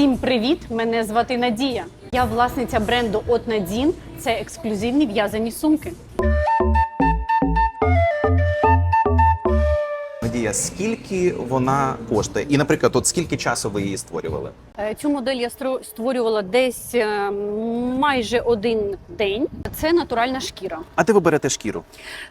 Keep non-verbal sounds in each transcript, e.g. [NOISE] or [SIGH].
Всім привіт! Мене звати Надія. Я власниця бренду От Надін. Це ексклюзивні в'язані сумки. Надія, скільки вона коштує? І, наприклад, от скільки часу ви її створювали? Е, Цю модель я створювала десь е, майже один день. Це натуральна шкіра. А де ви берете шкіру?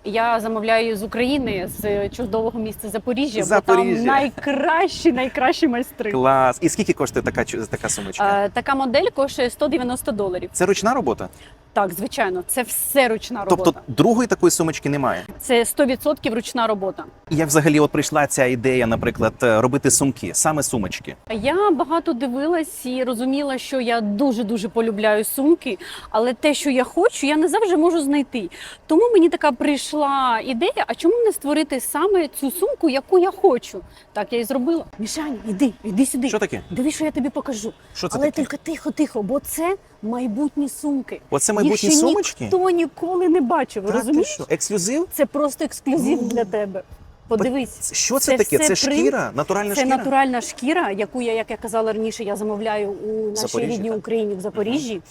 Я замовляю з України з чудового міста Запоріжжя, бо там найкращі, найкращі майстри. Клас. І скільки коштує така така сумочка? Е, Така модель коштує 190 доларів. Це ручна робота? Так, звичайно, це все ручна робота. Тобто другої такої сумочки немає. Це 100% ручна робота. І Як взагалі от прийшла ця ідея, наприклад, е, робити сумки, саме сумочки? Я багато дивилась і розуміла, що я дуже дуже полюбляю сумки, але те, що я хочу, я не завжди можу знайти. Тому мені така прийшла ідея: а чому не створити саме цю сумку, яку я хочу? Так я і зробила. Мішаня, іди, іди сюди. Що таке? Дивись, що я тобі покажу. Що це але таке? тільки тихо, тихо, бо це майбутні сумки. Оце майбутні Їх ще сумочки? ніхто ніколи не бачив. Та ти розумієш? що, ексклюзив? Це просто ексклюзив для тебе. Подивись. Що це, таке? все Це принт. шкіра? Натуральна Це шкіра? натуральна шкіра, яку я, як я казала раніше, я замовляю у нашій Запоріжжі, рідній так? Україні в Запоріжжі.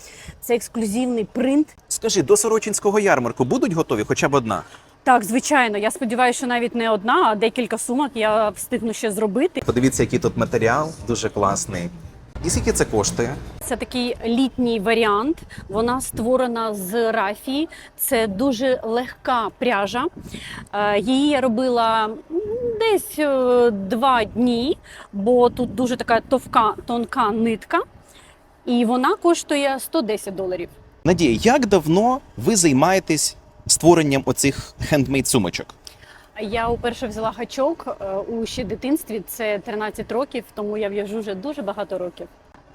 Це ексклюзивний принт. Скажи, до Сорочинського ярмарку будуть готові хоча б одна? Так, звичайно, я сподіваюся, що навіть не одна, а декілька сумок я встигну ще зробити. Подивіться, який тут матеріал, дуже класний. І скільки це коштує? Це такий літній варіант. Вона створена з рафії. Це дуже легка пряжа. Е, Її я робила десь е, два дні, бо тут дуже така товка, тонка нитка, і вона коштує 110 доларів. Надія, як давно ви займаєтесь створенням оцих хендмейд сумочок? Я уперше взяла гачок е, у ще дитинстві. Це 13 років, тому я в'яжу вже дуже багато років.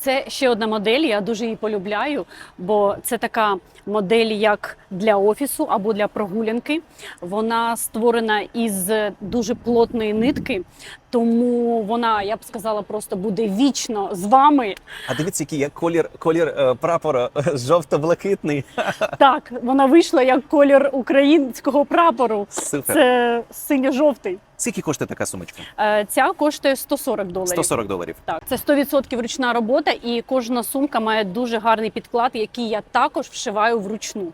Це ще одна модель. Я дуже її полюбляю, бо це така модель, як для офісу або для прогулянки. Вона створена із дуже плотної нитки, тому вона, я б сказала, просто буде вічно з вами. А дивіться, який є колір, колір е, прапора е, жовто-блакитний. [LAUGHS] Так, вона вийшла як колір українського прапору. Супер. Це синьо-жовтий. Скільки коштує така сумочка? Е, Ця коштує 140 доларів. 140 доларів. Так, це 100% ручна робота, і кожна сумка має дуже гарний підклад, який я також вшиваю вручну.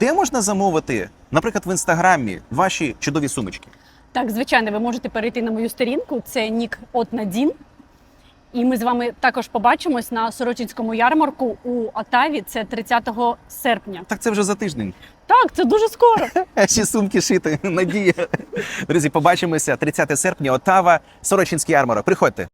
Де можна замовити, наприклад, в інстаграмі ваші чудові сумочки? Так, звичайно, ви можете перейти на мою сторінку. Це нік от Надін. І ми з вами також побачимось на Сорочинському ярмарку у Отаві. Це 30 серпня. Так це вже за тиждень. Так, це дуже скоро. [LAUGHS] Ще сумки шити. [LAUGHS] Надія. Друзі, побачимося 30 серпня. Отава, Сорочинський ярмарок. Приходьте.